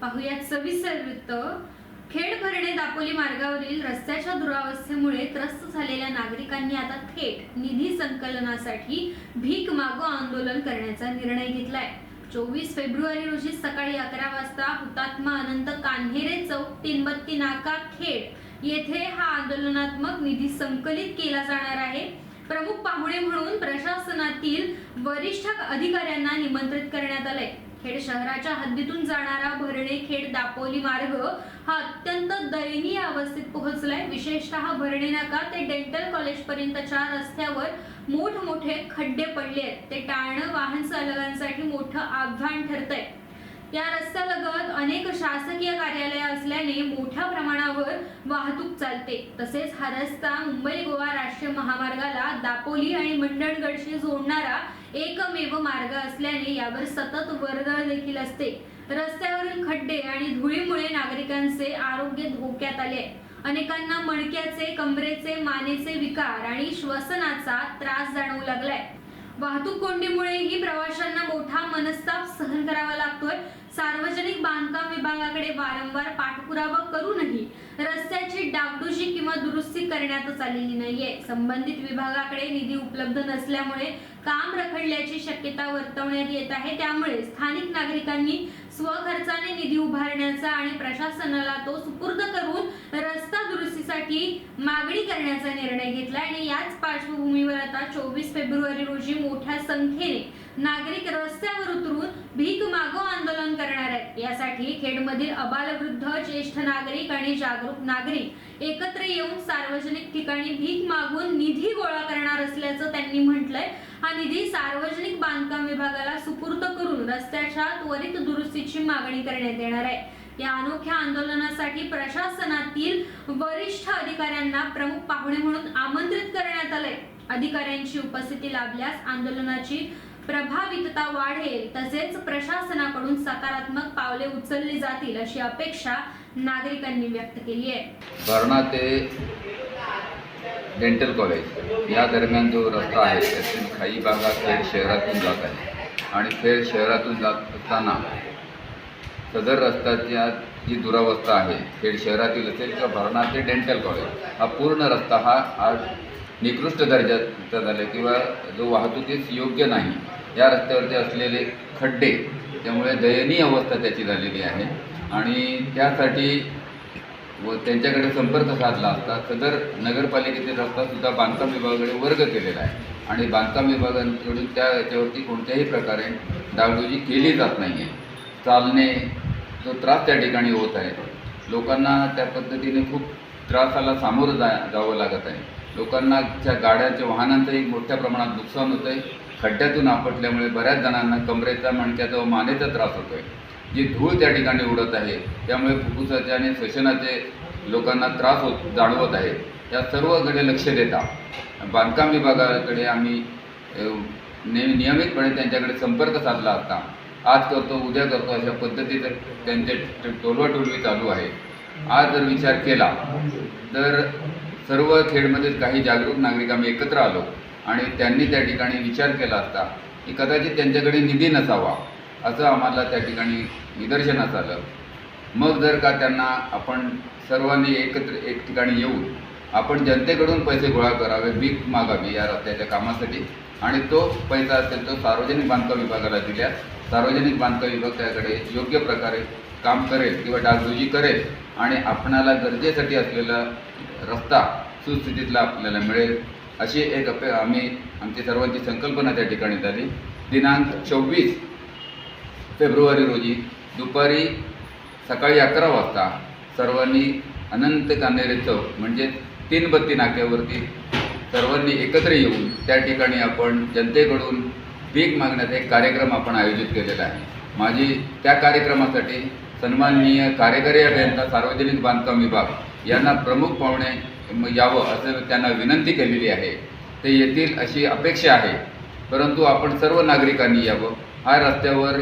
पाहुयात सविस्तर वृत्त. खेड भरणे दापोली मार्गावरील रस्त्याच्या दुरावस्थेमुळे त्रस्त झालेल्या नागरिकांनी आता थेट निधी संकलनासाठी भीक मागो आंदोलन करण्याचा निर्णय घेतलाय. चोवीस फेब्रुवारी रोजी सकाळी अकरा वाजता हुतात्मा अनंत कान्हेरे चौक तीनबत्ती नाका खेड येथे हा आंदोलनात्मक निधी संकलित केला जाणार आहे. प्रमुख पाहुणे म्हणून प्रशासनातील वरिष्ठ अधिकाऱ्यांना निमंत्रित करण्यात आलंय. खेड शहराच्या हद्दीतून जाणारा भरणे खेड दापोली मार्ग हा अत्यंत दयनीय अवस्थेत पोहोचलाय. विशेषतः भरणे नाका ते डेंटल कॉलेज पर्यंतच्या रस्त्यावर मोठमोठे खड्डे पडले आहेत. ते टाळणं वाहन चालकांसाठी मोठं आव्हान ठरतंय. या रस्त्यालगत अनेक शासकीय कार्यालय असल्याने मोठ्या प्रमाणावर वाहतूक चालते. तसेच हा रस्ता मुंबई गोवा राष्ट्रीय महामार्गाला दापोली आणि मंडणगडशी जोडणारा एकमेव मार्ग असल्याने यावर सतत वर्दळ देखील असते रस्त्यावरील खड्डे आणि धुळीमुळे नागरिकांचे आरोग्य धोक्यात आले आहे. अनेकांना मणक्याचे कमरेचे मानेचे विकार आणि श्वसनाचा त्रास जाणवू लागलाय वाहतूक कोंडीमुळेही प्रवाशांना मोठा मनस्ताप सहन करावा लागला सार्वजनिक बांधकाम विभागाकडे वारंवार पाठपुरावा करूनही रस्त्याची डागडुजी किंवा दुरुस्ती करण्यातच आलेली नाहीये. संबंधित विभागाकडे निधी उपलब्ध नसल्यामुळे काम रखडल्याची शक्यता वर्तवण्यात येत आहे. त्यामुळे स्थानिक नागरिकांनी स्वखर्चाने निधी उभारण्याचा आणि प्रशासनाला तो सुपूर्द करून रस्ता दुरुस्तीसाठी मागणी करण्याचा निर्णय घेतला आणि याच पार्श्वभूमीवर आता चोवीस फेब्रुवारी रोजी मोठ्या संख्येने नागरिक रस्त्यावर उतरून भीक मागून आंदोलन करणार आहेत. यासाठी खेडमधील अबालवृद्ध ज्येष्ठ नागरिक आणि जागरूक नागरिक एकत्र येऊन सार्वजनिक ठिकाणी भीक मागून निधी गोळा करणार असल्याचं त्यांनी म्हटलंय. हा निधी सार्वजनिक बांधकाम विभागाला सुपूर्द करून रस्त्याच्या त्वरित दुरुस्तीची मागणी करण्यात येणार आहे. या अनोख्या आंदोलनासाठी प्रशासनातील वरिष्ठ अधिकाऱ्यांना प्रमुख पाहुणे म्हणून आमंत्रित करण्यात आलंय. अधिकाऱ्यांची उपस्थिती लाभल्यास आंदोलनाची प्रभावितता वाढेल तसेच प्रशासनाकडून सकारात्मक पावले उचलली जातील अशी अपेक्षा नागरिकांनी व्यक्त केली आहे. भरणा ते डेंटल कॉलेज या दरम्यान जो रस्ता आहे त्यातील काही भागात खेड शहरातून जात आहे. आणि खेड शहरातून जात असताना सदर रस्त्याच्या जी दुरावस्था आहे खेड शहरातील असेल किंवा भरणा ते डेंटल कॉलेज हा पूर्ण रस्ता हा आज निकृष्ट दर्जाचा झाला किंवा जो वाहतुकीस योग्य नाही. या रस्त्यावरती असलेले खड्डे त्यामुळे दयनीय अवस्था त्याची झालेली आहे. आणि त्यासाठी व त्यांच्याकडे संपर्क साधला असता सदर नगरपालिकेतील रस्तासुद्धा बांधकाम विभागाकडे वर्ग केलेला आहे. आणि बांधकाम विभागांकडून त्या याच्यावरती कोणत्याही प्रकारे डागडुजी केली जात नाही आहे चालणे जो त्रास त्या ठिकाणी होत आहे लोकांना त्या पद्धतीने खूप त्रासाला सामोरं जा जावं लागत आहे. लोकांनाच्या गाड्यांच्या वाहनांचंही मोठ्या प्रमाणात नुकसान होतं आहे खड्ड्यातून आपटल्यामुळे बऱ्याच जणांना कमरेचा मणक्याचा व मानेचा त्रास होतो आहे जी धूळ त्या ठिकाणी उडत आहे त्यामुळे फुफ्फुसाचे आणि श्वसनाचे लोकांना त्रास होत जाणवत आहे. या सर्वकडे लक्ष देता. बांधकाम विभागाकडे आम्ही नेहमी ने नियमितपणे त्यांच्याकडे संपर्क साधला असता. आज करतो उद्या करतो अशा पद्धतीचं त्यांचे टोलवाटोलवी चालू आहे. आज जर विचार केला तर सर्व खेडमधील काही जागरूक नागरिक आम्ही एकत्र आलो. आणि त्यांनी त्या ठिकाणी विचार केला असता की कदाचित त्यांच्याकडे निधी नसावा असं आम्हाला त्या ठिकाणी निदर्शनास आलं. मग जर का त्यांना आपण सर्वांनी एकत्र एक ठिकाणी येऊन आपण जनतेकडून पैसे गोळा करावे भीक मागावी या रस्त्याच्या कामासाठी आणि तो पैसा असेल तो सार्वजनिक बांधकाम विभागाला दिल्यास सार्वजनिक बांधकाम विभाग त्याकडे योग्य प्रकारे काम करेल किंवा डागडुजी करेल आणि आपणाला गरजेसाठी असलेला रस्ता सुस्थितीतला आपल्याला मिळेल अशी एक अपे आम्ही आमची सर्वांची संकल्पना त्या ठिकाणी झाली. दिनांक चोवीस फेब्रुवारी रोजी दुपारी सकाळी अकरा वाजता सर्वांनी अनंत कान्हेरी चौक म्हणजे तीन बत्ती नाक्यावरती सर्वांनी एकत्र येऊन त्या ठिकाणी आपण जनतेकडून भीक मागण्याचा एक कार्यक्रम आपण आयोजित केलेला आहे. माझी त्या कार्यक्रमासाठी सन्माननीय कार्यकारी अभियंता सार्वजनिक बांधकाम विभाग यांना प्रमुख पाहुणे यावं असं त्यांना विनंती केलेली आहे. ते येतील अशी अपेक्षा आहे. परंतु आपण सर्व नागरिकांनी यावं. हा रस्त्यावर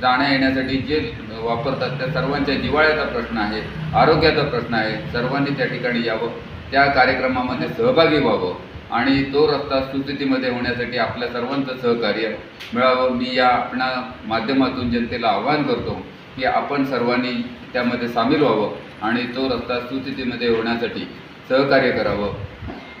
जाण्या येण्यासाठी जे वापरतात त्या सर्वांच्या जिवाळ्याचा प्रश्न आहे आरोग्याचा प्रश्न आहे. सर्वांनी त्या ठिकाणी यावं. त्या कार्यक्रमामध्ये सहभागी व्हावं. आणि तो रस्ता सुस्थितीमध्ये होण्यासाठी आपल्या सर्वांचं सहकार्य मिळावं. मी या आपणा माध्यमातून जनतेला आवाहन करतो की आपण सर्वांनी त्यामध्ये सामील व्हावं आणि तो रस्ता सुस्थितीमध्ये होण्यासाठी सहकार्य करावं.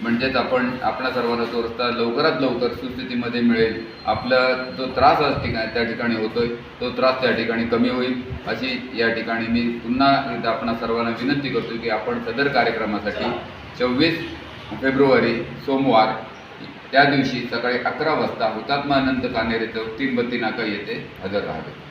म्हणजेच आपण आपल्या सर्वांना तो रस्ता लवकरात लवकर सुस्थितीमध्ये मिळेल. आपला जो त्रास आज ठिकाणी त्या ठिकाणी होतो आहे तो त्रास त्या ठिकाणी कमी होईल. अशी या ठिकाणी मी पुन्हा एकदा आपणा सर्वांना विनंती करतो की आपण सदर कार्यक्रमासाठी चोवीस फेब्रुवारी सोमवार त्या दिवशी सकाळी अकरा वाजता हुतात्मा अनंत कानेरे चौक तीन बत्ती नाका येथे हजर राहावे.